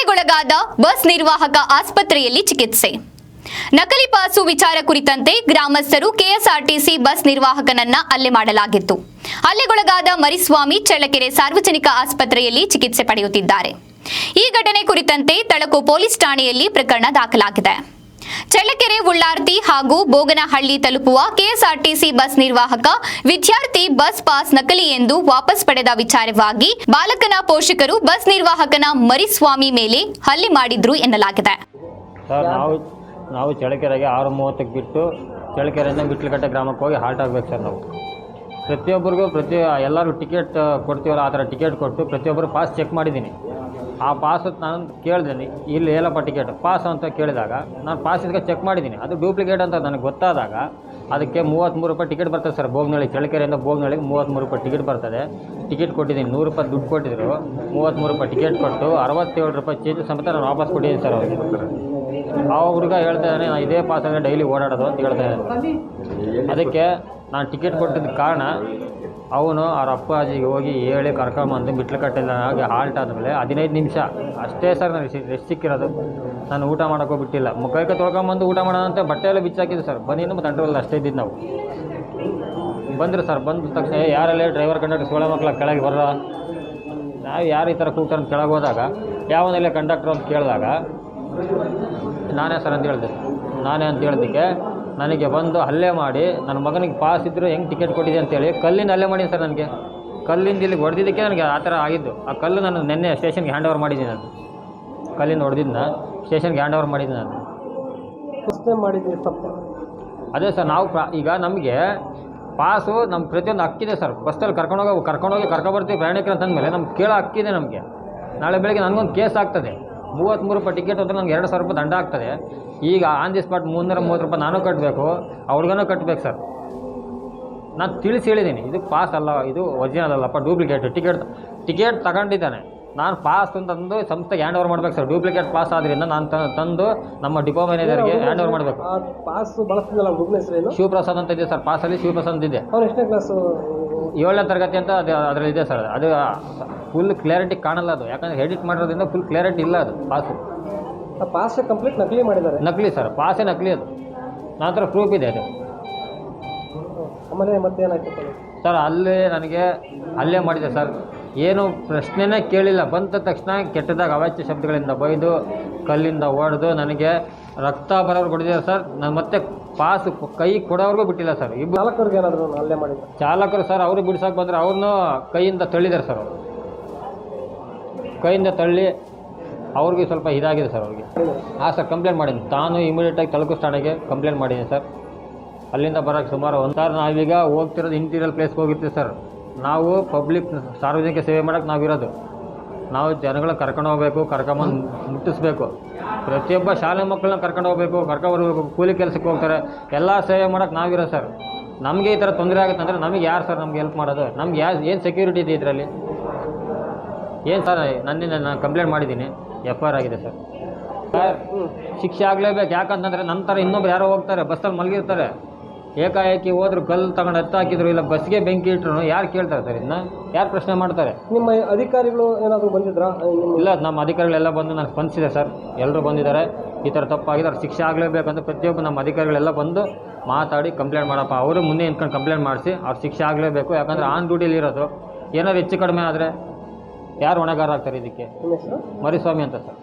ಹಲ್ಲೆಗೊಳಗಾದ bus ನಿರ್ವಾಹಕ ಆಸ್ಪತ್ರೆಯಲ್ಲಿ ಚಿಕಿತ್ಸೆ. ನಕಲಿ ಪಾಸು ವಿಚಾರ ಕುರಿತಂತೆ ಗ್ರಾಮಸ್ಥರು ಕೆಎಸ್ಆರ್ಟಿಸಿ ಬಸ್ ನಿರ್ವಾಹಕನನ್ನ ಹಲ್ಲೆ ಮಾಡಲಾಗಿತ್ತು. ಹಲ್ಲೆಗೊಳಗಾದ ಮರಿಸ್ವಾಮಿ ಚಳ್ಳಕೆರೆ ಸಾರ್ವಜನಿಕ ಆಸ್ಪತ್ರೆಯಲ್ಲಿ ಚಿಕಿತ್ಸೆ ಪಡೆಯುತ್ತಿದ್ದಾರೆ. ಈ ಘಟನೆ ಕುರಿತಂತೆ ತಳಕು ಪೊಲೀಸ್ ಠಾಣೆಯಲ್ಲಿ ಪ್ರಕರಣ ದಾಖಲಾಗಿದೆ. ಚಳ್ಳಕೆರೆ ಉಳ್ಳಾರ್ತಿ ಹಾಗೂ ಬೋಗನಹಳ್ಳಿ ತಲುಪುವ ಕೆಎಸ್ಆರ್ಟಿಸಿ ಬಸ್ ನಿರ್ವಾಹಕ ವಿದ್ಯಾರ್ಥಿ ಬಸ್ ಪಾಸ್ ನಕಲಿ ಎಂದು ವಾಪಸ್ ಪಡೆದ ವಿಚಾರವಾಗಿ ಬಾಲಕನ ಪೋಷಕರು ಬಸ್ ನಿರ್ವಾಹಕನ ಮರಿಸ್ವಾಮಿ ಮೇಲೆ ಹಲ್ಲೆ ಮಾಡಿದ್ರು ಎನ್ನಲಾಗಿದೆ. ನಾವು ಚಳ್ಳಕೆರೆಗೆ ಆರು ಮೂವತ್ತಕ್ಕೆ ಬಿಟ್ಟು ಚಳ್ಳಕೆರೆಯಿಂದ ಬಿಟ್ಲಕಟ್ಟೆ ಗ್ರಾಮಕ್ಕೆ ಹೋಗಿ ಹಾಲ್ಟ್ ಆಗ್ಬೇಕು ಸರ್ ನಾವು. ಪ್ರತಿಯೊಬ್ಬರಿಗೂ ಪ್ರತಿ ಎಲ್ಲರೂ ಟಿಕೆಟ್ ಕೊಡ್ತೀವಲ್ಲ, ಆ ಥರ ಟಿಕೆಟ್ ಕೊಟ್ಟು ಪ್ರತಿಯೊಬ್ಬರು ಪಾಸ್ ಚೆಕ್ ಮಾಡಿದ್ದೀನಿ. ಆ ಪಾಸ್ ನಾನು ಕೇಳಿದೀನಿ, ಇಲ್ಲಿ ಏಲಪ್ಪ ಟಿಕೆಟ್ ಪಾಸ್ ಅಂತ ಕೇಳಿದಾಗ ನಾನು ಪಾಸ್ ಇದಕ್ಕೆ ಚೆಕ್ ಮಾಡಿದ್ದೀನಿ. ಅದು ಡೂಪ್ಲಿಕೇಟ್ ಅಂತ ನನಗೆ ಗೊತ್ತಾದಾಗ ಅದಕ್ಕೆ ಮೂವತ್ತ್ಮೂರು ರೂಪಾಯಿ ಟಿಕೆಟ್ ಬರ್ತದೆ ಸರ್ ಬೋಗನಳ್ಳಿ ಚಳ್ಳಕೆರೆಯಿಂದ ಬೋಗ್ನಳ್ಳಿಗೆ ಮೂವತ್ತ್ಮೂರು ರೂಪಾಯಿ ಟಿಕೆಟ್ ಬರ್ತದೆ. ಟಿಕೆಟ್ ಕೊಟ್ಟಿದ್ದೀನಿ, ನೂರು ರೂಪಾಯಿ ದುಡ್ಡು ಕೊಟ್ಟಿದ್ರು ಮೂವತ್ತ್ಮೂರು ರೂಪಾಯಿ ಟಿಕೆಟ್ ಕೊಟ್ಟು ಅರವತ್ತೇಳು ರೂಪಾಯಿ ಚೇಂಜ್ ಸಮೇತ ನಾನು ವಾಪಸ್ ಕೊಟ್ಟಿದ್ದೀನಿ ಸರ್ ಅವ್ರಿಗೆ. ಆ ಹುಡುಗ ಹೇಳ್ತಾ ಇದ್ದಾನೆ ನಾನು ಇದೇ ಪಾಸಲ್ಲಿ ಡೈಲಿ ಓಡಾಡೋದು ಅಂತ ಹೇಳ್ತಾ ಇದ್ದಾನೆ. ಅದಕ್ಕೆ ನಾನು ಟಿಕೆಟ್ ಕೊಟ್ಟಿದ್ದ ಕಾರಣ ಅವನು ಅವ್ರ ಅಪ್ಪಾಜಿಗೆ ಹೋಗಿ ಹೇಳಿ ಕರ್ಕೊಂಬಂದು ಬಿಟ್ಲಕಟ್ಟೆಲ್ಲ ಹಾಗೆ ಹಾಲ್ಟ್ ಆದಮೇಲೆ ಹದಿನೈದು ನಿಮಿಷ. ಅಷ್ಟೇ ಸರ್ ನಾನು ರೆಸ್ಟ್ ಸಿಕ್ಕಿರೋದು. ನಾನು ಊಟ ಮಾಡೋಕ್ಕೂ ಬಿಟ್ಟಿಲ್ಲ. ಮುಖಕ್ಕೆ ತೊಳ್ಕೊಂಬಂದು ಊಟ ಮಾಡೋಣ ಅಂತ ಬಟ್ಟೆ ಎಲ್ಲ ಬಿಚ್ಚಾಕಿದ್ದು ಸರ್. ಬನ್ನಿ ಮತ್ತು ಅಂಟರಲ್ಲ ಅಷ್ಟೇ ಇದ್ದಿದ್ದು ನಾವು. ಬಂದರು ಸರ್ ಬಂದ ತಕ್ಷಣ "ಏ, ಯಾರಲ್ಲೇ ಡ್ರೈವರ್ ಕಂಡಕ್ಟರ್ ಸೋಳೆ ಮಕ್ಕಳ ಕೆಳಗೆ ಬರೋ ನಾವು ಯಾರು ಈ ಥರ ಕೂಗ್ತಾರೆ ಕೆಳಗೆ ಹೋದಾಗ ಯಾವನಲ್ಲೇ ಕಂಡಕ್ಟ್ರ್ ಅಂತ ಕೇಳಿದಾಗ ನಾನೇ ಸರ್ ಅಂತ ಹೇಳಿದೆ. ನಾನೇ ಅಂತ ಹೇಳಿದ್ದಕ್ಕೆ ನನಗೆ ಬಂದು ಹಲ್ಲೆ ಮಾಡಿ ನನ್ನ ಮಗನಿಗೆ ಪಾಸ್ ಇದ್ದರೂ ಹೆಂಗೆ ಟಿಕೆಟ್ ಕೊಟ್ಟಿದೆ ಅಂತೇಳಿ ಕಲ್ಲಿಂದ ಹಲ್ಲೆ ಮಾಡಿದ್ದೀನಿ ಸರ್ ನನಗೆ. ಕಲ್ಲಿಂದ ಇಲ್ಲಿಗೆ ಹೊಡೆದಿದ್ದಕ್ಕೆ ನನಗೆ ಆ ಥರ ಆಗಿದ್ದು. ಆ ಕಲ್ಲು ನಾನು ನಿನ್ನೆ ಸ್ಟೇಷನ್ಗೆ ಹ್ಯಾಂಡ್ ಓವರ್ ಮಾಡಿದ್ದೀನಿ ನಾನು. ಕಲ್ಲಿಂದ ಹೊಡೆದಿದ್ದನ್ನ ಸ್ಟೇಷನ್ಗೆ ಹ್ಯಾಂಡ್ ಓವರ್ ಮಾಡಿದ್ದೀನಿ ನಾನು. ತಪ್ಪು. ಅದೇ ಸರ್ ನಾವು ಪ್ರಾ ಈಗ ನಮಗೆ ಪಾಸು ನಮ್ಮ ಪ್ರತಿಯೊಂದು ಹಕ್ಕಿದೆ ಸರ್. ಬಸ್ಸಲ್ಲಿ ಕರ್ಕೊಂಡೋಗಿ ಕರ್ಕೊಂಡೋಗಿ ಕರ್ಕೊಬರ್ತೀವಿ ಪ್ರಯಾಣಿಕರು ಅಂತಂದಮೇಲೆ ನಮ್ಗೆ ಕೇಳೋ ಹಕ್ಕಿದೆ ನಮಗೆ. ನಾಳೆ ಬೆಳಗ್ಗೆ ನನಗೊಂದು ಕೇಸ್ ಆಗ್ತದೆ. ಮೂವತ್ತ್ಮೂರು ರೂಪಾಯಿ ಟಿಕೆಟ್ ಅಂದರೆ ನಂಗೆ ಎರಡು ಸಾವಿರ ರೂಪಾಯಿ ದಂಡ ಆಗ್ತದೆ. ಈಗ ಆನ್ ದಿ ಸ್ಪಾಟ್ ಮುನ್ನೂರ ಮೂವತ್ತು ರೂಪಾಯಿ ನಾನು ಕಟ್ಟಬೇಕು ಅವ್ರಿಗೂ ಕಟ್ಟಬೇಕು ಸರ್. ನಾನು ತಿಳಿಸಿ ಹೇಳಿದ್ದೀನಿ ಇದು ಪಾಸ್ ಅಲ್ಲ ಇದು ಒರಿಜಿನಲ್ ಅಲ್ಲಪ್ಪ ಡೂಪ್ಲಿಕೇಟ್ ಟಿಕೆಟ್ ಟಿಕೆಟ್ ತಗೊಂಡಿದ್ದಾನೆ. ನಾನು ಪಾಸ್ ಅಂತಂದು ಸಂಸ್ಥೆಗೆ ಹ್ಯಾಂಡ್ ಓವರ್ ಮಾಡ್ಬೇಕು ಸರ್ ಡೂಪ್ಲಿಕೇಟ್ ಪಾಸ್ ಆದ್ರಿಂದ ನಾನು ತಂದು ನಮ್ಮ ಡಿಪೋ ಮ್ಯಾನೇಜರ್ಗೆ ಹ್ಯಾಂಡ್ ಓವರ್ ಮಾಡಬೇಕು. ಪಾಸ್ ಬಳಸ್ತಿದ್ದಲ್ಲ ಹೆಸರೇನು ಶಿವಪ್ರಸಾದ್ ಅಂತ ಇದೆ ಸರ್ ಪಾಸಲ್ಲಿ ಶಿವಪ್ರಸಾದ್ ಇದೆ. ಅವ್ನು ಎಷ್ಟನೇ ಕ್ಲಾಸು ಏಳನೇ ತರಗತಿ ಅಂತ ಅದು ಅದರಲ್ಲಿ ಇದೆ ಸರ್ ಅದು ಫುಲ್ ಕ್ಲಾರಿಟಿ ಕಾಣಲ್ಲ ಅದು. ಯಾಕಂದರೆ ಎಡಿಟ್ ಮಾಡಿರೋದ್ರಿಂದ ಫುಲ್ ಕ್ಲಾರಿಟಿ ಇಲ್ಲ ಅದು ಪಾಸು ಆ ಪಾಸ್ ಕಂಪ್ಲೀಟ್ ನಕಲಿ ಮಾಡಿದ್ದಾರೆ? ನಕಲಿ ಸರ್ ಪಾಸೇ ನಕಲಿ ಅದು. ನನ್ನ ಹತ್ರ ಪ್ರೂಫ್ ಇದೆ ಅದು. ಆಮೇಲೆ ಮತ್ತೆ ಏನಾಯ್ತು ಸರ್ ಅಲ್ಲೇ ನನಗೆ ಅಲ್ಲೇ ಮಾಡಿದೆ ಸರ್ ಏನು ಪ್ರಶ್ನೆನೇ ಕೇಳಿಲ್ಲ. ಬಂದ ತಕ್ಷಣ ಕೆಟ್ಟದಾಗ ಅವಾಚ್ಯ ಶಬ್ದಗಳಿಂದ ಬೈದು ಕಲ್ಲಿಂದ ಹೊಡೆದು ನನಗೆ ರಕ್ತ ಬರೋರು ಕೊಡಿದ್ದಾರೆ ಸರ್ ನಾನು ಮತ್ತೆ ಪಾಸ್ ಕೈ ಕೊಡೋರ್ಗೂ ಬಿಟ್ಟಿಲ್ಲ ಸರ್ ಇಬ್ಬರು ಚಾಲಕರಿಗೆ ಏನಾದರೂ ಹಲ್ಲೆ ಮಾಡಿದ್ರು? ಚಾಲಕರು ಸರ್ ಅವ್ರಿಗೆ ಬಿಡ್ಸಕ್ಕೆ ಬಂದರೆ ಅವ್ರನ್ನೂ ಕೈಯಿಂದ ತಳ್ಳಿದ್ದಾರೆ ಸರ್ ಅವರು. ಕೈಯಿಂದ ತಳ್ಳಿ ಅವ್ರಿಗೆ ಸ್ವಲ್ಪ ಇದಾಗಿದೆ ಸರ್ ಅವ್ರಿಗೆ. ಹಾಂ ಸರ್ ಕಂಪ್ಲೇಂಟ್ ಮಾಡಿದ್ದೀನಿ. ತಾನು ಇಮಿಡಿಯೇಟಾಗಿ ತಲುಕು ಠಾಣೆಗೆ ಕಂಪ್ಲೇಂಟ್ ಮಾಡಿದ್ದೀನಿ ಸರ್. ಅಲ್ಲಿಂದ ಬರೋಕ್ಕೆ ಸುಮಾರು ಒಂದು ಸರ್, ನಾವೀಗ ಹೋಗ್ತಿರೋದು ಇಂಟೀರಿಯಲ್ ಪ್ಲೇಸ್ಗೆ ಹೋಗಿರ್ತೀವಿ ಸರ್. ನಾವು ಪಬ್ಲಿಕ್ ಸಾರ್ವಜನಿಕ ಸೇವೆ ಮಾಡೋಕ್ಕೆ ನಾವಿರೋದು ನಾವು ಜನಗಳನ್ನ ಕರ್ಕೊಂಡು ಹೋಗಬೇಕು, ಕರ್ಕೊಂಬಂದು ಮುಟ್ಟಿಸ್ಬೇಕು. ಪ್ರತಿಯೊಬ್ಬ ಶಾಲೆ ಮಕ್ಕಳನ್ನ ಕರ್ಕೊಂಡು ಹೋಗಬೇಕು, ಕರ್ಕೊಂಡು ಬರಬೇಕು, ಕೂಲಿ ಕೆಲಸಕ್ಕೆ ಹೋಗ್ತಾರೆ. ಎಲ್ಲ ಸೇವೆ ಮಾಡೋಕ್ಕೆ ನಾವಿರೋ ಸರ್. ನಮಗೆ ಈ ಥರ ತೊಂದರೆ ಆಗುತ್ತೆ ಅಂದರೆ ನಮಗೆ ಯಾರು ಸರ್ ನಮ್ಗೆ ಹೆಲ್ಪ್ ಮಾಡೋದು? ನಮ್ಗೆ ಯಾ ಏನು ಸೆಕ್ಯೂರಿಟಿ ಇದೆ ಇದರಲ್ಲಿ? ಏನು ಸರ್ ನನ್ನಿಂದ ನಾನು ಕಂಪ್ಲೇಂಟ್ ಮಾಡಿದ್ದೀನಿ. ಎಫ್ ಐ ಆರ್ ಆಗಿದೆ ಸರ್. ಸರ್ ಶಿಕ್ಷೆ ಆಗಲೇಬೇಕು. ಯಾಕಂತಂದರೆ ನನ್ನ ಥರ ಇನ್ನೊಬ್ರು ಯಾರೋ ಹೋಗ್ತಾರೆ ಬಸ್ಸಲ್ಲಿ ಮಲಗಿರ್ತಾರೆ. ಏಕಾಏಕಿ ಹೋದ್ರು ಕಲ್ಲು ತಗೊಂಡು ಹತ್ತು ಹಾಕಿದ್ರು ಇಲ್ಲ ಬಸ್ಗೆ ಬೆಂಕಿ ಇಟ್ರು ಯಾರು ಕೇಳ್ತಾರೆ ಸರ್ ಇದನ್ನ ಯಾರು ಪ್ರಶ್ನೆ ಮಾಡ್ತಾರೆ? ನಿಮ್ಮ ಅಧಿಕಾರಿಗಳು ಏನಾದರೂ ಬಂದಿದ್ರಾ? ಇಲ್ಲ ನಮ್ಮ ಅಧಿಕಾರಿಗಳೆಲ್ಲ ಬಂದು ನಾನು ಸ್ಪಂದಿಸಿದೆ ಸರ್. ಎಲ್ಲರೂ ಬಂದಿದ್ದಾರೆ. ಈ ಥರ ತಪ್ಪಾಗಿದೆ ಅವ್ರು ಶಿಕ್ಷೆ ಆಗಲೇಬೇಕಂತ ಪ್ರತಿಯೊಬ್ಬರು ನಮ್ಮ ಅಧಿಕಾರಿಗಳೆಲ್ಲ ಬಂದು ಮಾತಾಡಿ ಕಂಪ್ಲೇಂಟ್ ಮಾಡಪ್ಪ. ಅವರು ಮುಂದೆ ನಿಂತ್ಕೊಂಡು ಕಂಪ್ಲೇಂಟ್ ಮಾಡಿಸಿ ಅವ್ರು ಶಿಕ್ಷೆ ಆಗಲೇಬೇಕು. ಯಾಕಂದರೆ ಆನ್ ಡ್ಯೂಟಿಲಿ ಇರೋದು. ಏನಾದ್ರು ಹೆಚ್ಚು ಕಡಿಮೆ ಆದರೆ ಯಾರು ಹೊಣೆಗಾರ ಆಗ್ತಾರೆ ಇದಕ್ಕೆ ಮರಿಸ್ವಾಮಿ ಅಂತ ಸರ್.